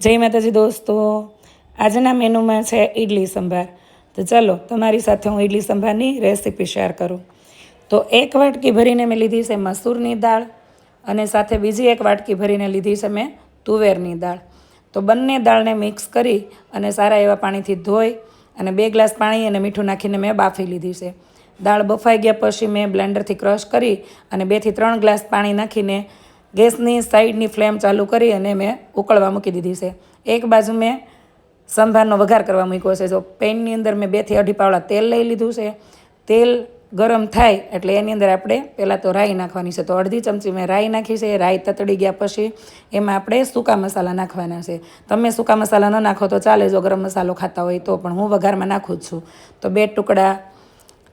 જય માતાજી દોસ્તો. આજના મેનુમાં છે ઈડલી સંભાર. તો ચાલો, તમારી સાથે હું ઈડલી સંભારની રેસીપી શેર કરું. તો એક વાટકી ભરીને મેં લીધી છે મસૂરની દાળ અને સાથે બીજી એક વાટકી ભરીને લીધી છે મેં તુવેરની દાળ. તો બંને દાળને મિક્સ કરી અને સારા એવા પાણીથી ધોઈ અને બે ગ્લાસ પાણી અને મીઠું નાખીને મેં બાફી લીધી છે. દાળ બફાઈ ગયા પછી મેં બ્લેન્ડરથી ક્રશ કરી અને બેથી ત્રણ ગ્લાસ પાણી નાખીને ગેસની સાઈડની ફ્લેમ ચાલુ કરી અને મેં ઉકળવા મૂકી દીધી છે. એક બાજુ મેં સંભારનો વઘાર કરવા મૂક્યો છે. જો પેનની અંદર મેં બેથી અઢી પાવડા તેલ લઈ લીધું છે. તેલ ગરમ થાય એટલે એની અંદર આપણે પહેલાં તો રાઈ નાખવાની છે. તો અડધી ચમચી મેં રાઈ નાખી છે. રાઈ તતડી ગયા પછી એમાં આપણે સૂકા મસાલા નાખવાના છે. તમે સૂકા મસાલા ન નાખો તો ચાલે, જો ગરમ મસાલો ખાતા હોય તો પણ હું વઘારમાં નાખું જ છું. તો બે ટુકડા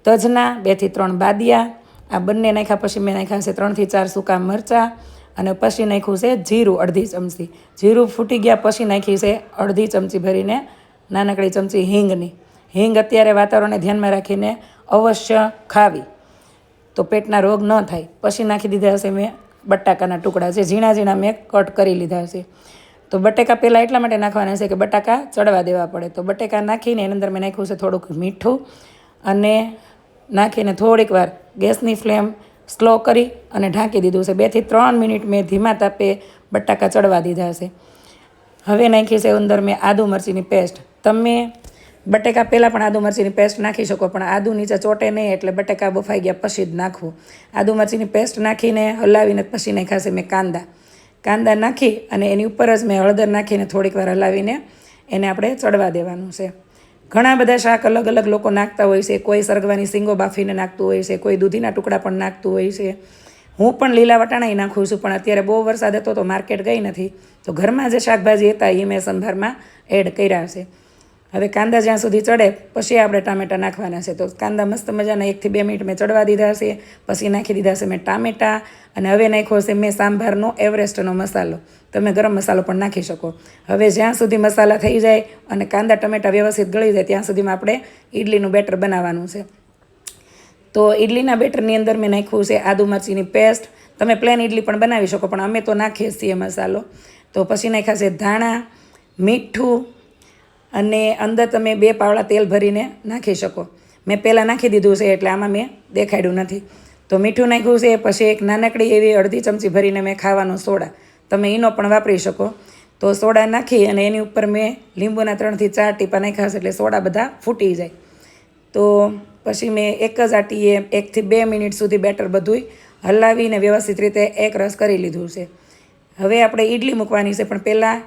તજના બેથી ત્રણ બાદિયા. આ બંને નાખ્યા પછી મેં નાખ્યા છે ત્રણથી ચાર સૂકા મરચાં. અને પછી નાખ્યું છે જીરું અડધી ચમચી. જીરું ફૂટી ગયા પછી નાખી છે અડધી ચમચી ભરીને નાનકડી ચમચી હિંગની. હિંગ અત્યારે વાતાવરણને ધ્યાનમાં રાખીને અવશ્ય ખાવી. તો પેટના રોગ ન થાય. પછી નાખી દીધા હશે મેં બટાકાના ટુકડા છે ઝીણા ઝીણા મેં કટ કરી લીધા છે તો બટેકા પહેલાં એટલા માટે નાખવાના છે કે બટાકા ચડવા દેવા પડે. તો બટેકા નાખીને એની અંદર મેં નાખ્યું છે થોડુંક મીઠું અને નાખીને થોડીક વાર ગેસની ફ્લેમ સ્લો કરી અને ઢાંકી દીધું છે બેથી ત્રણ મિનિટ મેં ધીમા તાપે બટાકા ચડવા દીધા છે હવે નાખી છે અંદર મેં આદુ મરચીની પેસ્ટ. તમે બટેકા પહેલાં પણ આદુ મરચીની પેસ્ટ નાખી શકો, પણ આદુ નીચે ચોટે નહીં એટલે બટેકા બફાઈ ગયા પછી જ નાખવું. આદુ મરચીની પેસ્ટ નાખીને હલાવીને પછી નાખ્યા છે મેં કાંદા. કાંદા નાખી અને એની ઉપર જ મેં હળદર નાખીને થોડીક વાર હલાવીને એને આપણે ચડવા દેવાનું છે. ઘણા બધા શાક અલગ અલગ લોકો નાખતા હોય છે. કોઈ સરગવાની સિંગો બાફીને નાખતું હોય છે, કોઈ દૂધીના ટુકડા પણ નાખતું હોય છે. હું પણ લીલા વટાણાય નાખું છું, પણ અત્યારે બહુ વરસાદ હતો તો માર્કેટ ગઈ નથી. તો ઘરમાં જે શાકભાજી હતા એ મેં સંભારમાં એડ કર્યા છે. હવે કાંદા જ્યાં સુધી ચડે, પછી આપણે ટામેટાં નાખવાના છે. તો કાંદા મસ્ત મજાના એકથી બે મિનિટ મેં ચડવા દીધા છે, પછી નાખી દીધા છે મેં ટામેટાં, અને હવે નાખ્યો છે મેં સાંભારનો એવરેસ્ટનો મસાલો. તમે ગરમ મસાલો પણ નાખી શકો. હવે જ્યાં સુધી મસાલા થઈ જાય અને કાંદા ટમેટાં વ્યવસ્થિત ગળી જાય, ત્યાં સુધીમાં આપણે ઇડલીનું બેટર બનાવવાનું છે. તો ઇડલીના બેટરની અંદર મેં નાખ્યું છે આદુ મરચીની પેસ્ટ. તમે પ્લેન ઇડલી પણ બનાવી શકો, પણ અમે તો નાખીએ છીએ મસાલો. તો પછી નાખ્યા છે ધાણા, મીઠું અને અંદર તમે બે પાવડા તેલ ભરીને નાખી શકો. મેં પહેલાં નાખી દીધું છે એટલે આમાં મેં દેખાડ્યું નથી. તો મીઠું નાખ્યું છે, પછી એક નાનકડી એવી અડધી ચમચી ભરીને મેં ખાવાનો સોડા. તમે એનો પણ વાપરી શકો. તો સોડા નાખી અને એની ઉપર મેં લીંબુના ત્રણથી ચાર ટીપા નાખ્યા છે એટલે સોડા બધા ફૂટી જાય. તો પછી મેં એક જ આટીએ એકથી બે મિનિટ સુધી બેટર બધુંય હલાવીને વ્યવસ્થિત રીતે એક રસ કરી લીધું છે. હવે આપણે ઈડલી મૂકવાની છે, પણ પહેલાં